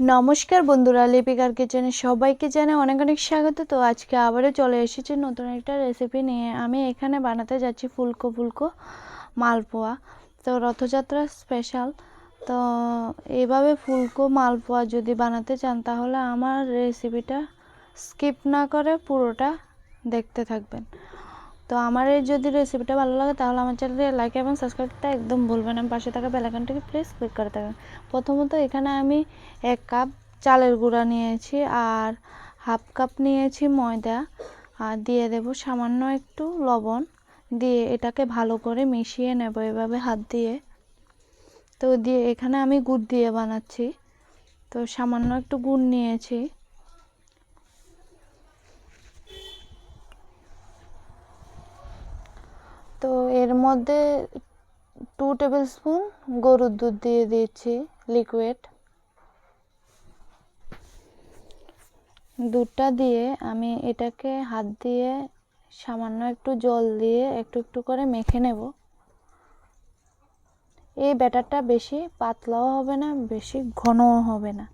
নমস্কার বন্ধুরা, লিপিকার কিচেনে সবাইকে জানাই অনেক অনেক স্বাগত। তো আজকে আবারও চলে এসেছি নতুন একটা রেসিপি নিয়ে। আমি এখানে বানাতে যাচ্ছি ফুলকো ফুলকো মালপোয়া। তো রথযাত্রা স্পেশাল তো এইভাবে ফুলকো মালপোয়া যদি বানাতে চান, তাহলে আমার রেসিপিটা স্কিপ না করে পুরোটা দেখতে থাকবেন। তো আমার এই যদি রেসিপিটা ভালো লাগে, তাহলে আমার চ্যানেলটি লাইক এবং সাবস্ক্রাইব করতে একদম ভুলবেন না। পাশে থাকা বেলাইকনটিকে প্লিজ ক্লিক করে থাকবেন প্রথমত এখানে আমি এক কাপ চালের গুঁড়া নিয়েছি আর হাফ কাপ নিয়েছি ময়দা। আর দিয়ে দেব সামান্য একটু লবণ। দিয়ে এটাকে ভালো করে মিশিয়ে নেব এভাবে হাত দিয়ে। তো দিয়ে এখানে আমি গুড় দিয়ে বানাচ্ছি। তো সামান্য একটু গুড় নিয়েছি। তো এর মধ্যে টু টেবিল স্পুন গরুর দুধ দিয়ে দিয়েছি লিকুইড দুধটা দিয়ে আমি এটাকে হাত দিয়ে সামান্য একটু জল দিয়ে একটু একটু করে মেখে নেব। এই ব্যাটারটা বেশি পাতলাও হবে না, বেশি ঘনও হবে না।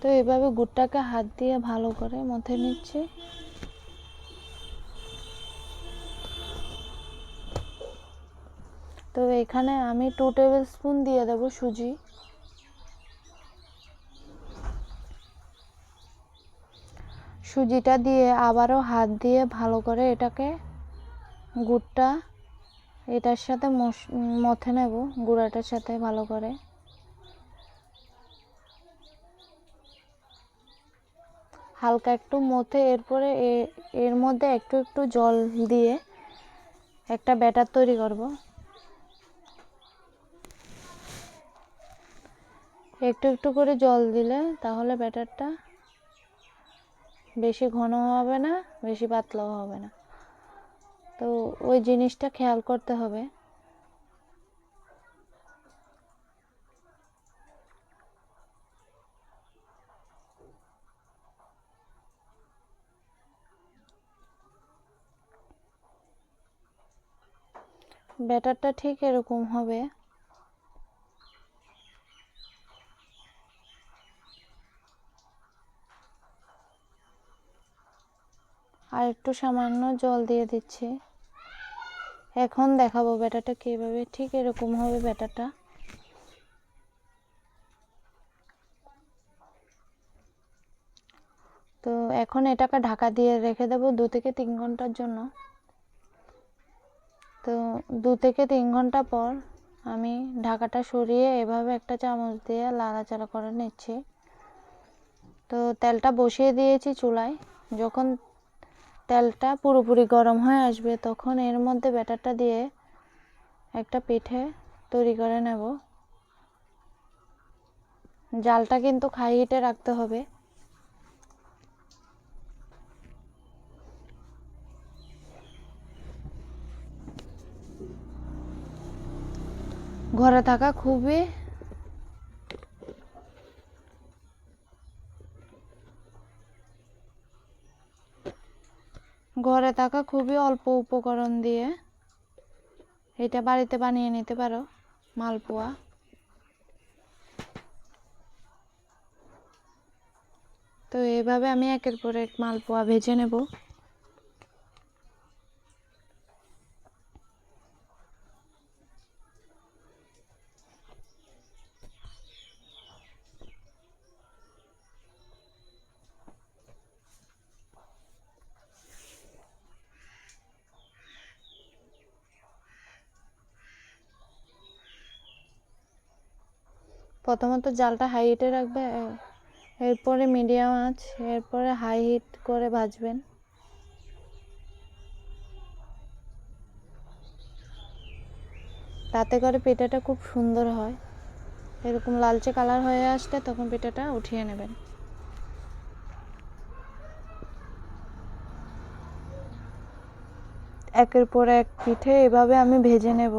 তো এভাবে গুড়টাকে হাত দিয়ে ভালো করে মথে নিচ্ছি। তো এখানে আমি টু টেবিল স্পুন দিয়ে দেব সুজি। সুজিটা দিয়ে আবারও হাত দিয়ে ভালো করে এটাকে গুড়টা, এটার সাথে মথে নেব, গুঁড়াটার সাথে ভালো করে। হালকা একটু মথে, এরপরে এর মধ্যে একটু একটু জল দিয়ে একটা ব্যাটার তৈরি করব। একটু একটু করে জল দিলে তাহলে ব্যাটারটা বেশি ঘন হবে না, বেশি পাতলাও হবে না। তো ওই জিনিসটা খেয়াল করতে হবে। ব্যাটারটা ঠিক এরকম হবে। আর একটু সামান্য জল দিয়ে দিচ্ছি। এখন দেখাবো ব্যাটারটা কীভাবে ঠিক এরকম হবে ব্যাটারটা। তো এখন এটাকে ঢাকা দিয়ে রেখে দেবো দু থেকে তিন ঘণ্টার জন্য। তো দু থেকে তিন ঘণ্টা পর আমি ঢাকাটা সরিয়ে এভাবে একটা চামচ দিয়ে লাড়াচাড়া করে নিচ্ছি। তো তেলটা বসিয়ে দিয়েছি চুলায়। যখন তেলটা পুরোপুরি গরম হয়ে আসবে তখন এর মধ্যে ব্যাটারটা দিয়ে একটা পিঠে তৈরি করে নেব। জালটা কিন্তু খাই হিটে রাখতে হবে। ঘরে থাকা খুবই ঘরে থাকা খুবই অল্প উপকরণ দিয়ে এটা বাড়িতে বানিয়ে নিতে পারো, মালপোয়া। তো এভাবে আমি একের পর এক মালপোয়া ভেজে নেব। প্রথমত জালটা হাই হিটে রাখবে এরপরে মিডিয়াম আঁচ, এরপরে হাই হিট করে ভাজবেন। তাতে করে পিঠাটা খুব সুন্দর হয়। এরকম লালচে কালার হয়ে আসলে তখন পিঠাটা উঠিয়ে নেবেন। একের পর এক পিঠে এভাবে আমি ভেজে নেব।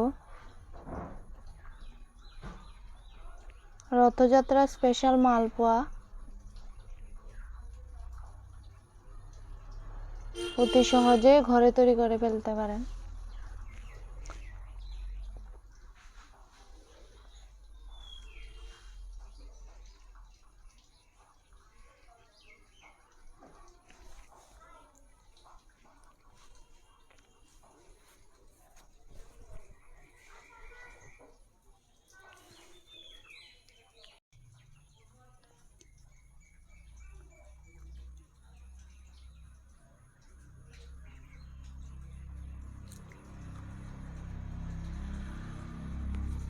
রথযাত্রা স্পেশাল মালপোয়া। অতি সহজে ঘরে তৈরি করে ফেলতে পারেন।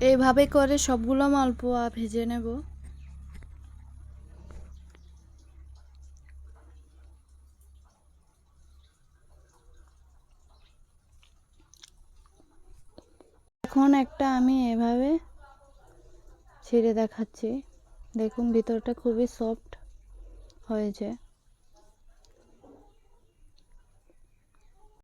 এইভাবে করে সবগুলো মালপোয়া ভেজে নেব। এখন একটা আমি এভাবে ছেড়ে দেখাচ্ছি। দেখুন, ভিতরটা খুবই সফট হয়েছে।